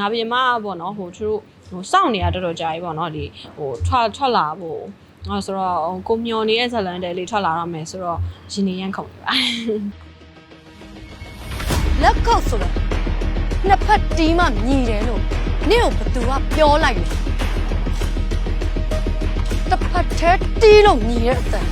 ငါပြင်မပေါ့နော်ဟိုသူတို့ဟိုစောင့်နေတာတော်တော်ကြာပြီပေါ့နော်ဒီဟိုထွက်ထွက်လာဖို့အဲဆိုတော့ကိုမျော်နေတဲ့ဇလန်တဲလေးထွက်လာတော့မယ်ဆိုတော့ရင်နေရန်ခုန်ပါလက်ခုပ်ဆိုတော့နှစ်ဖက်တီးမှမြည်တယ်လို့နေ့ကိုဘသူကပြောလိုက်လဲတစ်ဖက်ထဲတီးလို့မြည်တဲ့အတန်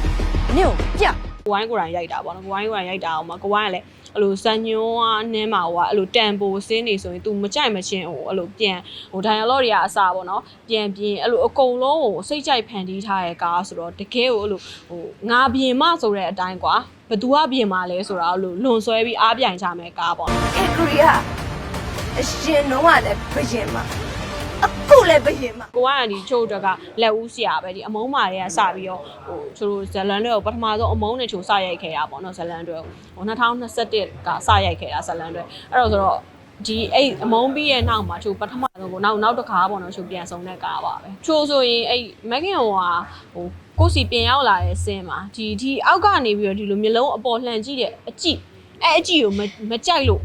နေ့ကိုပြကိုဝိုင်းကိုယ်တိုင်ရိုက်တာပေါ့နော်ကိုဝိုင်းကိုယ်တိုင်ရိုက်တာအောင်မကိုဝိုင်းကလည်း အဲ့လိုစံညွန်းအနှင်းမှာဟိုကအဲ့လိုတန်ပိုစင်းနေဆိုရင် तू မကြိုက်မချင်းဟိုအဲ့လိုပြန်ဟို dialogue တွေကအစာပေါ့နော်ပြန်ပြင်အဲ့လိုအကုန်လုံးဟိုစိတ်ကြိုက်ဖန်တီးထားရဲ့ကားဆိုတော့တကယ်ဟိုအဲ့လိုဟိုငါပြင်မဆိုတဲ့အတိုင်းကွာဘသူကပြင်မလဲဆိုတာအဲ့လိုလွန်ဆွဲပြီးအားပြိုင်ချမယ်ကားပေါ့ Korea အရှင်တော့လည်းပြင်မ ခုလည်းဘယင်မကိုကဒီချိုးအတွက်ကလက်ဦးဆရာပဲဒီအမုန်းမာတွေကစပြီးတော့ဟိုသူတို့ဇလန်တွေကိုပထမဆုံးအမုန်းနဲ့ချိုးစရိုက်ခဲ့တာပေါ့နော်ဇလန်တွေကိုဟို2021ကစရိုက်ခဲ့တာဇလန်တွေအဲ့တော့ဆိုတော့ဒီအဲ့အမုန်းပြီးရဲ့နောက်မှာချိုးပထမဆုံးကိုနောက်နောက်တစ်ခါပေါ့နော်ချိုးပြန်ဆုံးတဲ့ကားပါပဲချိုးဆိုရင်အဲ့မက်ကင်ဟိုဟာဟိုကိုစီပြင်ရောက်လာတဲ့ဆင်းမှာဒီဒီအောက်ကနေပြီးတော့ဒီလိုမျိုးလုံးအပေါ်လှန်ကြည့်တဲ့အကြည့်အဲ့အကြည့်ကိုမမကြိုက်လို့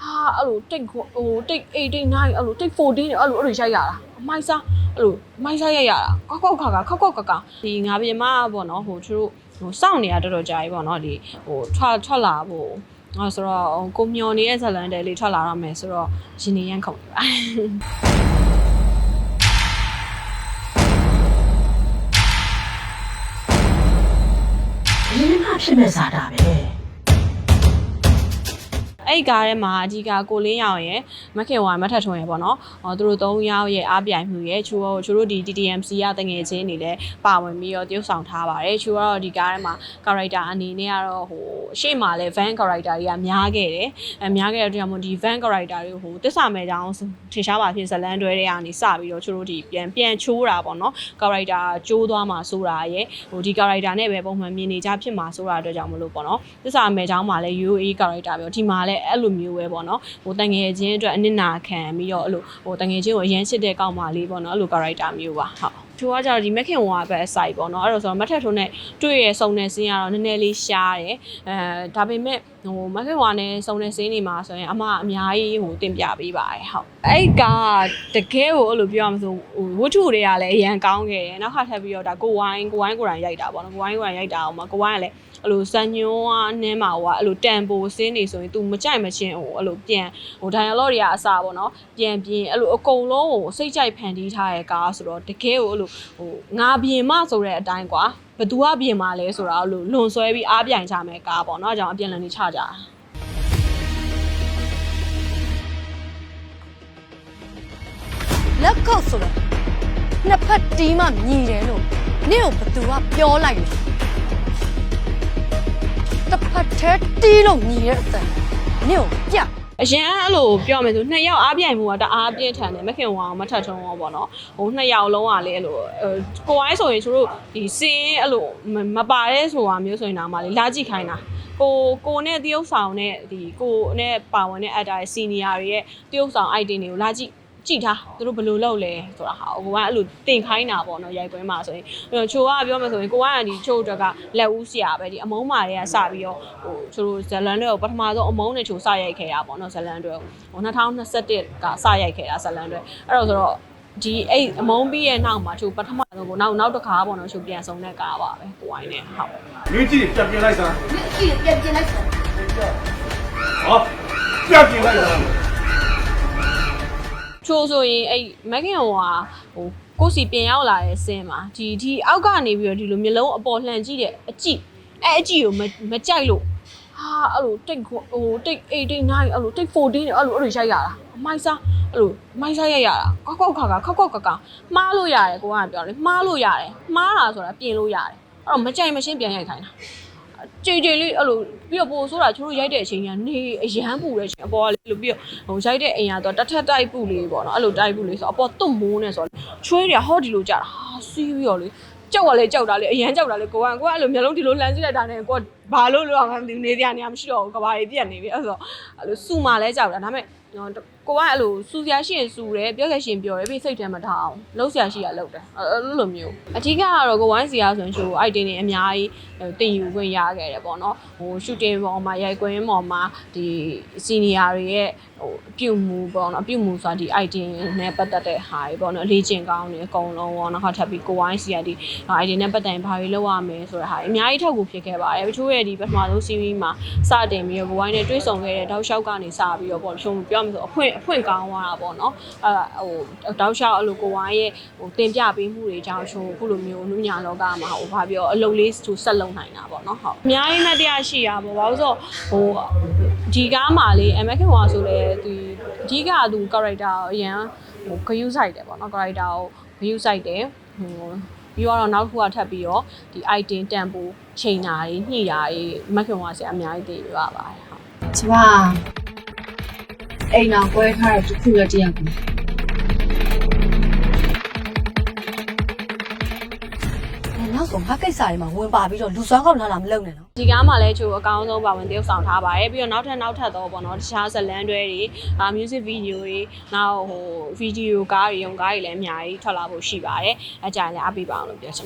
ဟာအဲ့လိုတိတ်ဟိုတိတ်8တိတ်9အဲ့လိုတိတ်14နဲ့အဲ့လိုအဲ့လိုရိုက်ရတာ အမိုက်စားအဲ့လိုအမိုက်စားရိုက်ရတာခောက်ခောက်ခါခါခောက်ခောက်ကကဒီငါပြင်မပေါ့နော်ဟိုသူတို့ဟိုစောင့်နေတာတော်တော်ကြာပြီပေါ့နော်ဒီဟိုထွက်ထွက်လာဖို့အဲဆိုတော့ကိုမျော်နေတဲ့ဇလန်တဲလေးထွက်လာတော့မယ်ဆိုတော့ရင်နေရန်ခုန်ပါရင်းနှဖြစ်မဲ့စားတာပဲ အဲ့ဒီကားထဲမှာအကြီးကကိုလင်းရောင်ရယ်မခင်ဝါမထက်ထွန်းရယ်ပေါ့နော်။ဟောသူတို့၃ယောက်ရဲ့အားပြိုင်မှုရယ်ချူရောချူတို့ဒီ TTMC ရတငယ်ချင်းတွေလည်းပါဝင်ပြီးတော့တရုပ်ဆောင်ထားပါတယ်။ချူကတော့ဒီကားထဲမှာ character အနေနဲ့ကတော့ဟိုအရှိမှလည်း van character တွေကများခဲ့တယ်။အဲများခဲ့တဲ့အတွက်ကြောင့်မို့ဒီ van character တွေကိုဟိုတစ္ဆာမဲ့ကြောင်းထင်ရှားပါဖြစ်ဇလန်တွဲတွေကနေစပြီးတော့ချူတို့ဒီပြန်ပြန်ချိုးတာပေါ့နော်။ character ကျိုးသွားမှာဆိုတာရယ်ဟိုဒီ character နဲ့ပဲပုံမှန်မြင်နေကြဖြစ်မှာဆိုတာအတွက်ကြောင့်မလို့ပေါ့နော်။တစ္ဆာမဲ့ကြောင်းမှာလည်း UAE character ပြောဒီမှာလည်းအဲ့လိုမျိုးပဲပေါ့နော်ဟိုတငယ်ချင်းအတွက်အနစ်နာခံပြီးတော့အဲ့လိုဟိုတငယ်ချင်းကိုအရင်ချစ်တဲ့ကောက်မလေးပေါ့နော်အဲ့လို character မျိုးပါဟုတ်သူကကြတော့ဒီမက်ခင်ဝါပဲအစိုက်ပေါ့နော်အဲ့တော့ဆိုတော့မက်ထက်ထုံးနဲ့တွေ့ရစုံတဲ့စင်းကတော့နည်းနည်းလေးရှားတယ်အဲဒါပေမဲ့ဟိုမက်ခင်ဝါနဲ့စုံတဲ့စင်းတွေမှာဆိုရင်အမအများကြီးဟိုတင်ပြပေးပါတယ်ဟုတ်အဲ့ကတကယ်ကိုအဲ့လိုပြောရမလို့ဟိုဝတ္ထုတွေကလည်းအရန်ကောင်းခဲ့တယ်နောက်ခါထပ်ပြီးတော့ဒါကိုဝိုင်းကိုဝိုင်းကိုယ်တိုင်ရိုက်တာပေါ့နော်ကိုဝိုင်းကိုယ်တိုင်ရိုက်တာအောင်မကိုဝိုင်းကလည်း အဲ့လိုစံညွန်းအနှင်းမှာဟိုကအဲ့လိုတန်ပိုစင်းနေဆိုရင် तू မကြိုက်မချင်းဟိုအဲ့လိုပြန်ဟို dialogue တွေကအစပေါ့နော်ပြန်ပြင်းအဲ့လိုအကုန်လုံးဟိုစိတ်ကြိုက်ဖန်တီးထားတဲ့ကားဆိုတော့တကယ်ကိုအဲ့လိုဟိုငါပြင်မဆိုတဲ့အတိုင်းကွာဘသူကပြင်မလဲဆိုတာအဲ့လိုလွန်ဆွဲပြီးအားပြိုင်ချမယ်ကားပေါ့နော်အကြောင်းအပြန်လည်နေချကြတာလက်ကုတ်ဆိုတော့နှစ်ဖက်တီးမှမြည်တယ်လို့နင့်ကိုဘသူကပြောလိုက်လဲ တစ်ဖက်ထဲတီးလို့မြည်တဲ့အတန်နေ့ကိုပြအရင်အဲ့လိုပြောမယ်ဆိုနှစ်ယောက်အားပြိုင်မှုကတအားပြင်းထန်တယ်မခင်ဝအောင်မထက်ထုံးရောပေါ့နော်ဟိုနှစ်ယောက်လုံးကလည်းအဲ့လိုအဲကိုအိုင်းဆိုရင်သူတို့ဒီစင်းအဲ့လိုမမပါတဲ့ဆိုတာမျိုးဆိုရင်တော့မှလေလာကြည့်ခိုင်းတာကိုကိုနဲ့တရုပ်ဆောင်နဲ့ဒီကိုနဲ့ပါဝင်တဲ့ actor စီနီယာတွေရဲ့တရုပ်ဆောင် item တွေကိုလာကြည့် ကြည့်ထားသူတို့ဘယ်လိုလုပ်လဲဆိုတာဟာကိုကအဲ့လိုတင်ခိုင်းတာပေါ့နော်ရိုက်ပွဲမှာဆိုရင်အဲ့တော့ချိုကပြောမယ်ဆိုရင်ကိုကဒီချိုအတွက်ကလက်ဦးဆရာပဲဒီအမုန်းမာတွေကစပြီးတော့ဟိုချိုတို့ဇလန်တွေကိုပထမဆုံးအမုန်းနဲ့ချိုစရိုက်ခဲ့တာပေါ့နော်ဇလန်တွေကိုဟို2021ကစရိုက်ခဲ့တာဇလန်တွေအဲ့တော့ဆိုတော့ဒီအဲ့အမုန်းပြီးရဲ့နောက်မှာချိုပထမဆုံးကိုနောက်နောက်တစ်ခါပေါ့နော်ချိုပြန်ဆုံးတဲ့ကားပါပဲကိုဝိုင်းနဲ့ဟုတ်မင်းကြည့်ပြန်ပြင်လိုက်စမ်းကြည့်ပြန်ပြင်လိုက်စမ်းဟောပြန်ပြင်လိုက်စမ်း ချိုးဆိုရင်အဲ့မက်ကင်ဟိုဟာဟိုကိုစီပြင်ရောက်လာတဲ့ဆင်းမှာဒီဒီအောက်ကနေပြီးတော့ဒီလိုမျိုးလုံးအပေါ်လှန်ကြည့်တဲ့အကြည့်အဲ့အကြည့်ကိုမမကြိုက်လို့ဟာအဲ့လိုတိတ်ဟိုတိတ်8တိတ်9အဲ့လိုတိတ်14နဲ့အဲ့လိုအဲ့လိုရိုက်ရတာအမိုက်စားအဲ့လိုမိုက်စားရိုက်ရတာခောက်ခောက်ခါခါခောက်ခောက်ကကမှားလို့ရတယ်ကိုကပြောတယ်မှားလို့ရတယ်မှားတာဆိုတာပြင်လို့ရတယ်အဲ့တော့မကြိုက်မရှင်းပြန်ရိုက်ခိုင်းတာ ကြည်ကြည်လေးအဲ့လိုပြီးတော့ပို့ဆိုတာချိုးတို့ရိုက်တဲ့အချိန်ကနေအရန်ပူတဲ့အချိန်အပေါ်ကလေလို့ပြီးတော့ဟိုရိုက်တဲ့အိမ်ကတော့တထက်တိုက်ပူလေးပေါ့နော်အဲ့လိုတိုက်ပူလေးဆိုအပေါ်တုံမိုးနေဆိုတော့ချွေးတယ်ဟောဒီလိုကြာတာဟာစီးပြီးတော့လေကြောက်ကလည်းကြောက်တာလေအရန်ကြောက်တာလေကိုကကိုကအဲ့လိုမျိုးလုံးဒီလိုလမ်းကြည့်လိုက်တာနဲ့ကိုကဘာလို့လို့အောင်မသိဘူးနေစရာနေရာမရှိတော့ဘူးကဘာကြီးပြက်နေပြီအဲ့ဆိုအဲ့လိုစူမာလဲကြောက်တာဒါပေမဲ့ဟနော် ကိုကအဲ့လိုစူစရာရှိရင်စူတယ်ပြောခဲ့ရှင်ပြောတယ်ပြီးစိတ်ထဲမထားအောင်လှုပ်စရာရှိရလှုပ်တယ်အဲ့လိုလိုမျိုးအဓိကကတော့ကိုဝိုင်းစီရဆိုရင်ရှိုး item တွေအများကြီးတင်ယူခွင့်ရခဲ့တယ်ပေါ့နော်ဟို shooting ပေါ်မှာရိုက်ကွင်းပေါ်မှာဒီ senior တွေရဲ့ဟိုပြုမှုပေါ့နော်ပြုမှုဆိုတာဒီ item နဲ့ပတ်သက်တဲ့ဟာတွေပေါ့နော်လေ့ကျင့်ကောင်းနေအကုန်လုံးပေါ့နော်နောက်ထပ်ပြီးကိုဝိုင်းစီရဒီ item နဲ့ပတ်သက်ရင်ဘာတွေလုပ်ရမလဲဆိုတဲ့ဟာတွေအများကြီးထောက်ကူဖြစ်ခဲ့ပါတယ်တချို့ရဲ့ဒီပထမဆုံး series မှာစတင်ပြီးတော့ကိုဝိုင်းနဲ့တွေ့ဆုံခဲ့တဲ့တောက်လျှောက်ကနေစပြီးတော့ပေါ့ရှုံပြောမှဆိုအဖွင့်အဖွင့်ကောင်းသွားတာပေါ့နော်အဲဟိုတောက်လျှောက်အဲ့လိုကိုဝိုင်းရဲ့ဟိုတင်ပြပေးမှုတွေကြောင့်ရှုံခုလိုမျိုးနုညာလောကမှာဟိုဘာပြောအလုပ်လေးသူဆက်လုပ်နိုင်တာပေါ့နော်ဟုတ်အများကြီးနဲ့တရားရှိရပါဘာလို့ဆိုဟိုဒီကားမှာလေအမခင်ဝါဆိုလေဒီအဓိကသူ character အရန်ဟိုဂယုဆိုင်တယ်ပေါ့နော် character ကိုဂယုဆိုင်တယ်ဟိုပြီးတော့နောက်တစ်ခုကထပ်ပြီးတော့ဒီ item တန်ဖိုးချိန်တာတွေညှိတာတွေမခင်ဝါဆရာအများကြီးတည်ရပါပါတယ်ဟုတ်ကျမ အိမ်အောင်ကွဲထားတဲ့တစ်ခုရဲ့တရားကိုနောက်ဆုံးငါကိစ္စတွေမှာဝင်ပါပြီးတော့လူစွမ်းကောက်လာလာမလုပ်နဲ့နော်ဒီကားမှာလည်းချိုအကောင်းဆုံးပါဝင်တရုပ်ဆောင်ထားပါတယ်ပြီးတော့နောက်ထပ်နောက်ထပ်တော့ပေါ့နော်တခြားဇတ်လန်တွဲတွေအာ music video တွေနောက်ဟို video ကားတွေရုံကားတွေလည်းအများကြီးထွက်လာဖို့ရှိပါတယ်အကြိုင်လည်းအပ်ပေးပါအောင်လို့ပြောချင်ပါတယ်